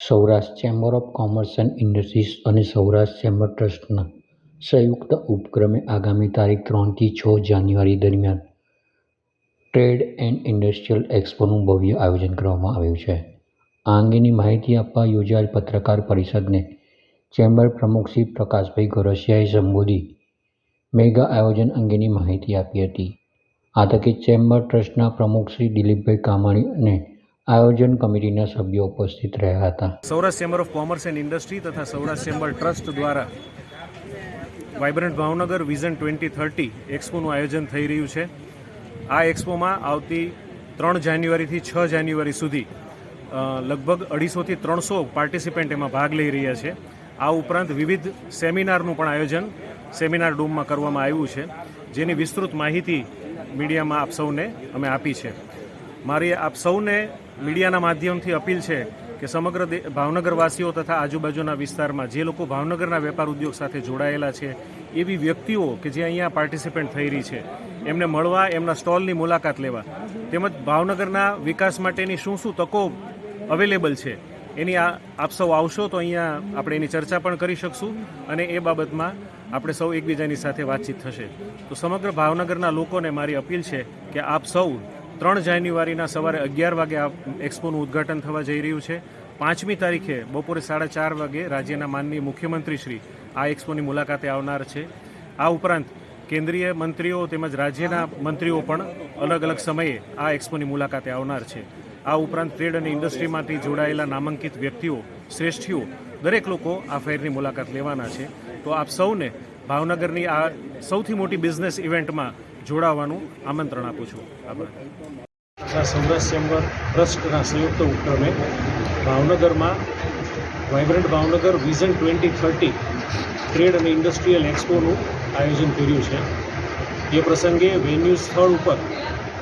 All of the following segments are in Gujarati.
Saurashtra chamber of commerce and industries અને સૌરાષ્ટ્ર ચેમ્બર ટ્રસ્ટના સંયુક્ત ઉપક્રમે આગામી તારીખ ત્રણથી છ જાન્યુઆરી દરમિયાન ટ્રેડ એન્ડ ઇન્ડસ્ટ્રીયલ એક્સપોનું ભવ્ય આયોજન કરવામાં આવ્યું છે. આ અંગેની માહિતી આપવા યોજાયેલ પત્રકાર પરિષદને ચેમ્બર પ્રમુખ શ્રી પ્રકાશભાઈ ગોરસિયાએ સંબોધી મેગા આયોજન અંગેની માહિતી આપી હતી. આ તકે ચેમ્બર ટ્રસ્ટના પ્રમુખ શ્રી દિલીપભાઈ કામાણી અને આયોજન કમિટીના સભ્યો ઉપસ્થિત રહ્યા હતા. Saurashtra chamber of commerce and industry તથા સૌરાષ્ટ્ર ચેમ્બર ટ્રસ્ટ દ્વારા vibrant Bhavnagar vision twenty thirty એક્સપોનું આયોજન થઈ રહ્યું છે. આ એક્સપોમાં આવતી ત્રણ જાન્યુઆરીથી છ જાન્યુઆરી સુધી લગભગ અઢીસોથી ત્રણસો પાર્ટિસિપન્ટ એમાં ભાગ લઈ રહ્યા છે. આ ઉપરાંત વિવિધ સેમિનારનું પણ આયોજન સેમિનાર ડૂમમાં કરવામાં આવ્યું છે, જેની વિસ્તૃત માહિતી મીડિયામાં આપ સૌને અમે આપી છે. મારી આપ સૌને મીડિયાના માધ્યમથી અપીલ છે કે સમગ્ર ભાવનગરવાસીઓ તથા આજુબાજુના વિસ્તારમાં જે લોકો ભાવનગરના વેપાર ઉદ્યોગ સાથે જોડાયેલા છે, એવી વ્યક્તિઓ કે જે અહીંયા પાર્ટિસિપેન્ટ થઈ રહી છે, એમને મળવા, એમના સ્ટોલની મુલાકાત લેવા, તેમજ ભાવનગરના વિકાસ માટેની શું શું તકો અવેલેબલ છે, એની આપ સૌ આવશો તો અહીંયા આપણે એની ચર્ચા પણ કરી શકશું અને એ બાબતમાં આપણે સૌ એકબીજાની સાથે વાતચીત થશે. તો સમગ્ર ભાવનગરના લોકોને મારી અપીલ છે કે આપ સૌ ત્રણ જાન્યુઆરીના સવારે અગિયાર વાગે આ એક્સપોનું ઉદ્ઘાટન થવા જઈ રહ્યું છે. પાંચમી તારીખે બપોરે સાડા ચાર વાગે રાજ્યના માનનીય મુખ્યમંત્રી શ્રી આ એક્સપોની મુલાકાતે આવનાર છે. આ ઉપરાંત કેન્દ્રીય મંત્રીઓ તેમજ રાજ્યના મંત્રીઓ પણ અલગ અલગ સમયે આ એક્સપોની મુલાકાતે આવનાર છે. આ ઉપરાંત ટ્રેડ અને ઇન્ડસ્ટ્રીમાંથી જોડાયેલા નામાંકિત વ્યક્તિઓ, શ્રેષ્ઠીઓ, દરેક લોકો આ ફેરની મુલાકાત લેવાના છે. તો આપ સૌને ભાવનગરની આ સૌથી મોટી બિઝનેસ ઇવેન્ટમાં જોડાવાનું આમંત્રણ આપું છું. આભાર. સૌરાષ્ટ્ર ચેમ્બર ટ્રસ્ટના સંયુક્ત ઉપક્રમે ભાવનગરમાં vibrant Bhavnagar vision twenty thirty trade અને ઇન્ડસ્ટ્રીયલ એક્સપોનું આયોજન કર્યું છે. એ પ્રસંગે વેન્યુ સ્થળ ઉપર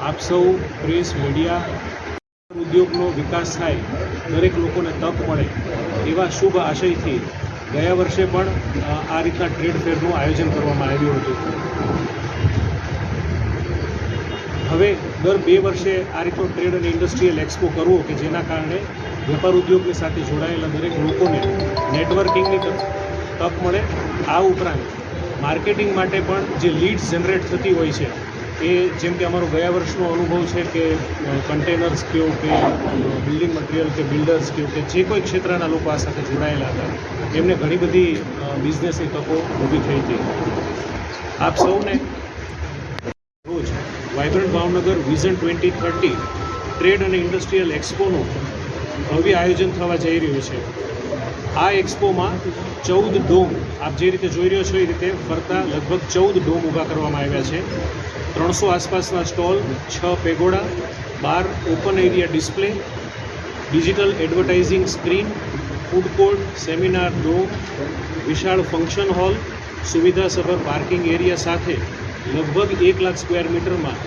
આપ સૌ પ્રેસ, મીડિયા, ઉદ્યોગનો વિકાસ થાય, દરેક લોકોને તક મળે એવા શુભ આશયથી ગયા વર્ષે પણ આ રીતના ટ્રેડ ફેરનું આયોજન કરવામાં આવ્યું હતું. હવે દર બે વર્ષે આ રીતનો ટ્રેડ અને ઇન્ડસ્ટ્રીયલ એક્સપો કરવો કે જેના કારણે વેપાર ઉદ્યોગની સાથે જોડાયેલા દરેક લોકોને નેટવર્કિંગની તક મળે. આ ઉપરાંત માર્કેટિંગ માટે પણ જે લીડ્સ જનરેટ થતી હોય છે, એ જેમ કે અમારો ગયા વર્ષનો અનુભવ છે કે કન્ટેનર્સ કયો કે બિલ્ડિંગ મટીરિયલ કે બિલ્ડર્સ કયો કે, જે કોઈ ક્ષેત્રના લોકો આ સાથે જોડાયેલા હતા, એમને ઘણી બધી બિઝનેસની તકો ઊભી થઈ હતી. આપ સૌને રોજ vibrant Bhavnagar vision twenty thirty trade અને ઇન્ડસ્ટ્રીયલ એક્સપોનું ભવ્ય આયોજન થવા જઈ રહ્યું છે. આ એક્સપોમાં ચૌદ ડોમ આપ જે રીતે જોઈ રહ્યો છો એ રીતે ફરતા લગભગ ચૌદ ડોમ ઊભા કરવામાં આવ્યા છે. ત્રણસો આસપાસના સ્ટોલ, છ પેગોડા, બાર open area display, digital advertising screen, food court, seminar dome, વિશાળ ફંક્શન હોલ, સુવિધાસભર પાર્કિંગ એરિયા સાથે લગભગ એક લાખ સ્ક્વેર મીટરમાં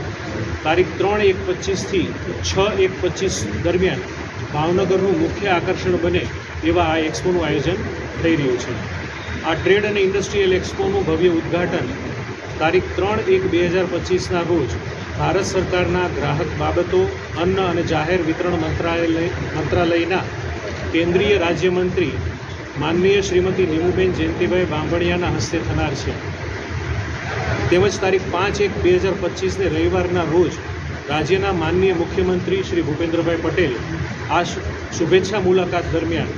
તારીખ ત્રણ એક પચીસથી છ એક પચીસ દરમિયાન ભાવનગરનું મુખ્ય આકર્ષણ બને એવા આ એક્સપોનું આયોજન થઈ રહ્યું છે. આ ટ્રેડ અને ઇન્ડસ્ટ્રીયલ એક્સપોનું ભવ્ય ઉદ્ઘાટન તારીખ ત્રણ એક બે હજાર પચીસના રોજ ભારત સરકારના ગ્રાહક બાબતો, અન્ન અને જાહેર વિતરણ મંત્રાલય, મંત્રાલયના કેન્દ્રીય રાજ્યમંત્રી માનનીય શ્રીમતી નીમુબેન જયંતિભાઈ બાંભણિયાના હસ્તે થનાર છે. તેમજ તારીખ પાંચ એક બે હજાર પચીસને રવિવારના રોજ રાજ્યના માનનીય મુખ્યમંત્રી શ્રી ભૂપેન્દ્રભાઈ પટેલ આ શુભેચ્છા મુલાકાત દરમિયાન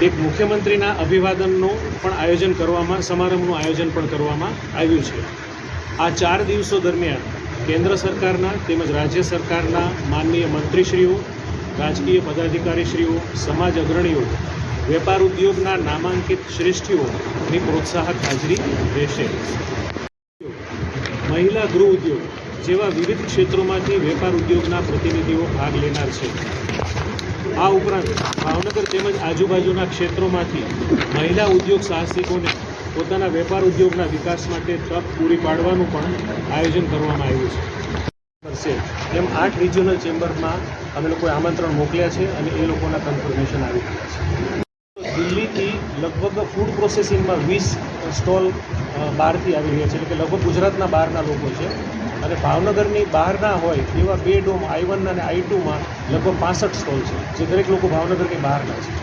એક મુખ્યમંત્રીના અભિવાદનનું પણ આયોજન કરવામાં, સમારંભનું આયોજન પણ કરવામાં આવ્યું છે. આ ચાર દિવસો દરમિયાન કેન્દ્ર સરકારના તેમજ રાજ્ય સરકારના માનનીય મંત્રીશ્રીઓ, રાજકીય પદાધિકારીશ્રીઓ, સમાજ અગ્રણીઓ વેપાર ઉદ્યોગના નામાંકિત શ્રેષ્ઠીઓની પ્રોત્સાહક હાજરી રહેશે. મહિલા ગૃહ ઉદ્યોગ જેવા વિવિધ ક્ષેત્રોમાંથી વેપાર ઉદ્યોગના પ્રતિનિધિઓ ભાગ લેનાર છે. આ ઉપરાંત ભાવનગર તેમજ આજુબાજુના ક્ષેત્રોમાંથી મહિલા ઉદ્યોગ સાહસિકોને પોતાના વેપાર ઉદ્યોગના વિકાસ માટે તક પૂરી પાડવાનું પણ આયોજન કરવામાં આવ્યું છે. કરશે. એમ આઠ રિજિયોનલ ચેમ્બરમાં અમે લોકોએ આમંત્રણ મોકલ્યા છે અને એ લોકોના કન્ફર્મેશન આવી રહ્યા છે. દિલ્હીથી લગભગ ફૂડ પ્રોસેસિંગમાં વીસ સ્ટોલ બહારથી આવી રહ્યા છે. એટલે કે લગભગ ગુજરાતના બહારના લોકો છે. અને ભાવનગરની બહારના હોય એવા બે ડોમ, આઈ વન અને આઈ ટુમાં લગભગ પાસઠ સ્ટોલ છે, જે દરેક લોકો ભાવનગરની બહારના છે.